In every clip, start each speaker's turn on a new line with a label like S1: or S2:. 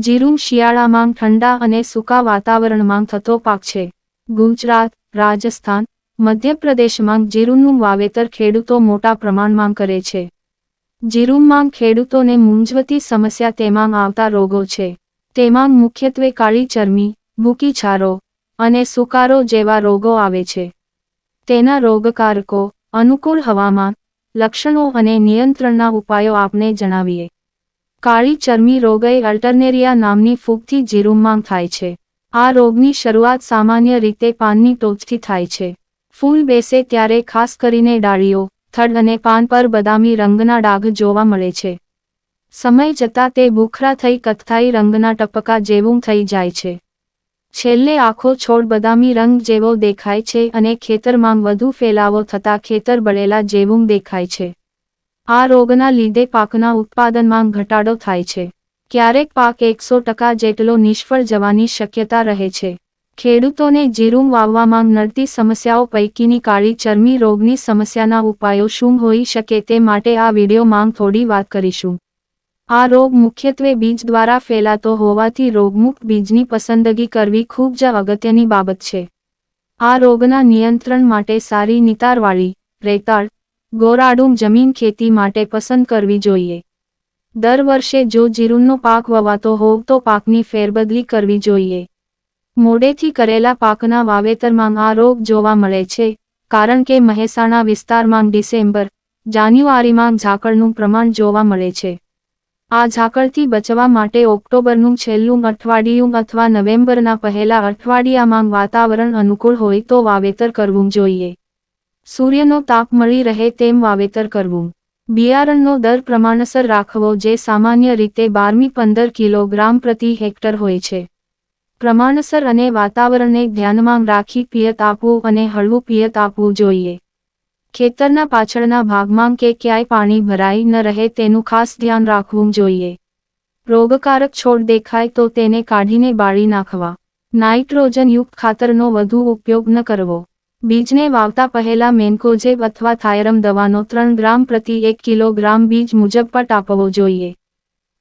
S1: જીરું શિયાળામાં ઠંડા અને સૂકા વાતાવરણમાં થતો પાક છે. ગુજરાત, રાજસ્થાન, મધ્યપ્રદેશમાં જીરુંનું વાવેતર ખેડૂતો મોટા પ્રમાણમાં કરે છે. જીરુંમાં ખેડૂતોને મૂંઝવતી સમસ્યા તેમાં આવતા રોગો છે. તેમાં મુખ્યત્વે કાળી ચરમી, ભૂકી છારો અને સુકારો જેવા રોગો આવે છે. તેના રોગકારકો અનુકૂળ હવામાન, લક્ષણો અને નિયંત્રણના ઉપાયો આપને જણાવીએ. કાળી ચરમી રોગએ અલ્ટરનેરિયા નામની ફૂગથી જીરુંમાં થાય છે. આ રોગની શરૂઆત સામાન્ય રીતે પાનની ટોચથી થાય છે. ફૂલ બેસે ત્યારે ખાસ કરીને ડાળીઓ, થડ અને પાન પર બદામી રંગના ડાઘ જોવા મળે છે. સમય જતાં તે ભૂખરા થઈ કથ્થાઈ રંગના ટપકા જેવું થઈ જાય છે. છેલ્લે આખો છોડ બદામી રંગ જેવો દેખાય છે અને ખેતરમાં વધુ ફેલાવો થતાં ખેતર બળેલા જેવું દેખાય છે. આ રોગના લીધે પાકના ઉત્પાદનમાં ઘટાડો થાય છે. ક્યારેક પાક એકસો ટકા જેટલો નિષ્ફળ જવાની શક્યતા રહે છે. ખેડૂતોને જીરું વાવવામાં નડતી સમસ્યાઓ પૈકીની કાળી ચરમી રોગની સમસ્યાના ઉપાયો શું હોઈ શકે તે માટે આ વિડીયોમાં થોડી વાત કરીશું. આ રોગ મુખ્યત્વે બીજ દ્વારા ફેલાતો હોવાથી રોગમુક્ત બીજની પસંદગી કરવી ખૂબ જ અગત્યની બાબત છે. આ રોગના નિયંત્રણ માટે સારી નિતારવાળી, રેતાળ ગોરાડું જમીન ખેતી માટે પસંદ કરવી જોઈએ. દર વર્ષે જો જીરુંનો પાક વવાતો હોવ તો પાકની ફેરબદલી કરવી જોઈએ. મોડેથી કરેલા પાકના વાવેતરમાં આ રોગ જોવા મળે છે, કારણ કે મહેસાણા વિસ્તારમાં ડિસેમ્બર, જાન્યુઆરીમાં ઝાકળનું પ્રમાણ જોવા મળે છે. આ ઝાકળથી બચવા માટે ઓક્ટોબરનું છેલ્લું અઠવાડિયું અથવા નવેમ્બરના પહેલા અઠવાડિયામાં વાતાવરણ અનુકૂળ હોય તો વાવેતર કરવું જોઈએ. સૂર્યનો તાપ મળી રહે તેમ વાવેતર કરવું. બિયારણનો દર પ્રમાણસર રાખવો જે સામાન્ય રીતે બારમી પંદર કિલોગ્રામ પ્રતિ હેક્ટર હોય છે. પ્રમાણસર અને વાતાવરણને ધ્યાનમાં રાખી પિયત આપવું અને હળવું પિયત આપવું જોઈએ. ખેતરના પાછળના ભાગમાં કે ક્યાંય પાણી ભરાઈ ન રહે તેનું ખાસ ધ્યાન રાખવું જોઈએ. રોગકારક છોડ દેખાય તો તેને કાઢીને બાળી નાખવા. નાઇટ્રોજનયુક્ત ખાતરનો વધુ ઉપયોગ ન કરવો. બીજને વાવતા પહેલા મેન્કોજેબ અથવા થાયરમ દવાનો ત્રણ ગ્રામ પ્રતિ એક કિલોગ્રામ બીજ મુજબ પટ આપવો જોઈએ.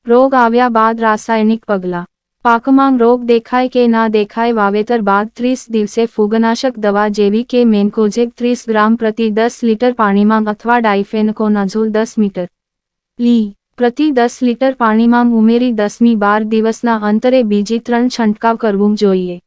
S1: રોગ આવ્યા બાદ રાસાયણિક પગલાં. પાકમાં રોગ દેખાય કે ના દેખાય વાવેતર બાદ ત્રીસ દિવસે ફૂગનાશક દવા જેવી કે મેન્કોજેબ ત્રીસ ગ્રામ પ્રતિ દસ લીટર પાણીમાં અથવા ડાઇફેનકોનાઝોલ દસ મીટર. લી. પ્રતિ દસ લીટર પાણીમાં ઉમેરી દસમી બાર દિવસના અંતરે બીજી ત્રણ છંટકાવ કરવું જોઈએ.